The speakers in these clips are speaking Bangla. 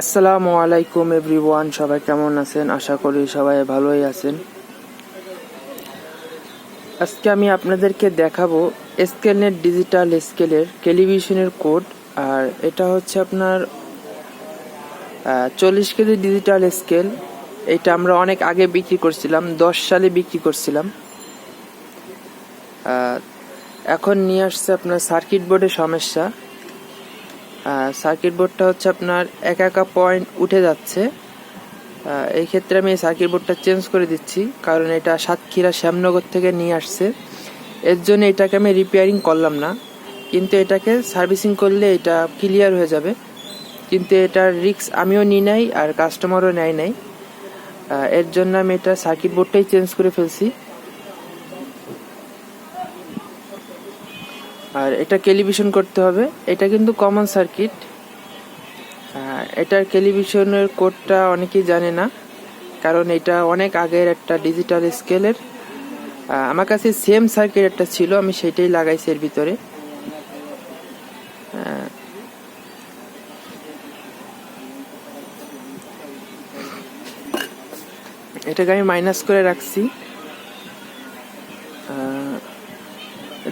আসসালামু আলাইকুম এভরিওয়ান, সবাই কেমন আছেন? আশা করি সবাই ভালোই আছেন। আজকে আমি আপনাদেরকে দেখাবো স্কেলনেট ডিজিটাল স্কেলের টেলিভিশনের কোড, আর এটা হচ্ছে আপনার চল্লিশ কেজি ডিজিটাল স্কেল। এটা আমরা অনেক আগে বিক্রি করছিলাম, দশ সালে বিক্রি করছিলাম। এখন নিয়ে আসছে আপনার সার্কিট বোর্ডের সমস্যা। সার্কিট বোর্ডটা হচ্ছে আপনার এক একা পয়েন্ট উঠে যাচ্ছে। এই ক্ষেত্রে আমি সার্কিট বোর্ডটা চেঞ্জ করে দিচ্ছি, কারণ এটা সাতক্ষীরা শ্যামনগর থেকে নিয়ে আসছে। এর জন্য এটাকে আমি রিপেয়ারিং করলাম না, কিন্তু এটাকে সার্ভিসিং করলে এটা ক্লিয়ার হয়ে যাবে। কিন্তু এটার রিস্ক আমিও নিই নাই আর কাস্টমারও নেয় নাই। এর জন্য আমি এটা সার্কিট বোর্ডটাই চেঞ্জ করে ফেলছি। আর এটা টেলিভিশন করতে হবে। এটা কিন্তু কমন সার্কিট এটার টেলিভিশনের কোডটা অনেকেই জানে না, কারণ এটা অনেক আগের একটা ডিজিটাল স্কেলের আমার কাছে সেম সার্কিট একটা ছিল, আমি সেটাই লাগাইছি এর ভিতরে। এটাকে আমি মাইনাস করে রাখছি।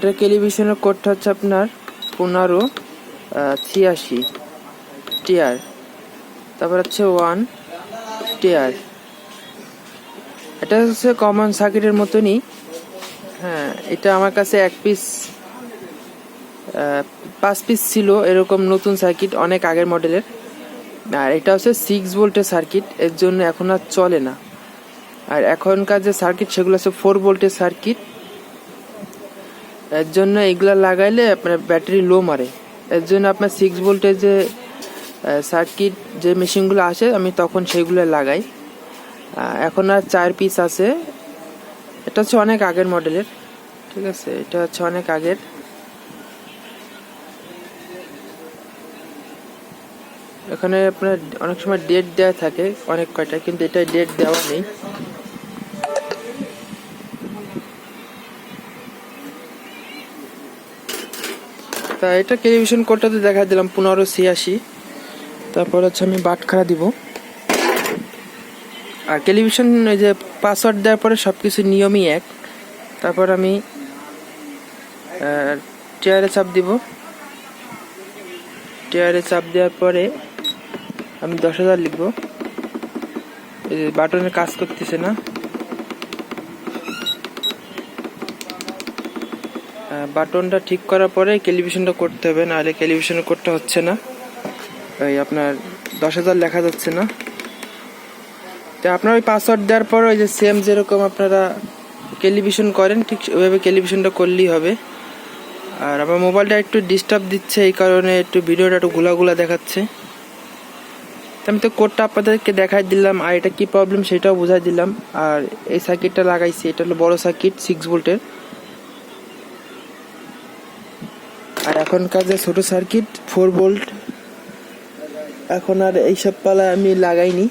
এটা টেলিভিশনের কোডটা হচ্ছে আপনার পনেরো ছিয়াশি টিয়ার তারপর হচ্ছে ওয়ান টিয়ার এটা হচ্ছে কমন সার্কিটের মতনই। হ্যাঁ এটা আমার কাছে এক পিস পাঁচ পিস ছিল এরকম নতুন সার্কিট অনেক আগের মডেলের আর এটা হচ্ছে সিক্স ভোল্টের সার্কিট এর জন্য এখন আর চলে না। আর এখনকার যে সার্কিট সেগুলো হচ্ছে ফোর ভোল্টের সার্কিট এর জন্য এগুলা লাগাইলে আপনার ব্যাটারি লো মারে। এর জন্য আপনার সিক্স ভোল্টের যে সার্কিট যে মেশিনগুলো আসে, আমি তখন সেগুলো লাগাই। এখন আর চার পিস আছে। এটা হচ্ছে অনেক আগের মডেলের। ঠিক আছে, এটা হচ্ছে অনেক আগের। এখানে আপনার অনেক সময় ডেট দেওয়া থাকে, অনেক কয়টা, কিন্তু এটা ডেট দেওয়া নেই। তা এটা টেলিভিশন কোডটাতে দেখা দিলাম, পনেরো ছিয়াশি। তারপর হচ্ছে আমি বাটখারা দিব। আর টেলিভিশন ওই যে পাসওয়ার্ড দেওয়ার পরে সব কিছু নিয়মই এক। তারপর আমি চেয়ারে চাপ দিব। চেয়ারে চাপ দেওয়ার পরে আমি দশ হাজার লিখব। বাটনের কাজ করতেছে না। বাটনটা ঠিক করার পরে টেলিভিশনটা করতে হবে, নাহলে টেলিভিশনের করতে হচ্ছে না। এই আপনার দশ হাজার লেখা যাচ্ছে না। তো আপনার ওই পাসওয়ার্ড দেওয়ার পর ওই যে সেম যেরকম আপনারা টেলিভিশন করেন, ঠিক ওইভাবে টেলিভিশনটা করলেই হবে। আর আমার মোবাইলটা একটু ডিস্টার্ব দিচ্ছে, এই কারণে একটু ভিডিওটা একটু গুলা দেখাচ্ছে। আমি তো কোডটা আপনাদেরকে দেখাই দিলাম, আর এটা কি প্রবলেম সেটাও বুঝাই দিলাম। আর এই সার্কিটটা লাগাইছি, এটা হলো বড় সার্কিট সিক্স ভোল্টের আর কাজে ছোট সার্কিট ফোর বোল্ট এখন আর এইসব পালা আমি লাগাইনি।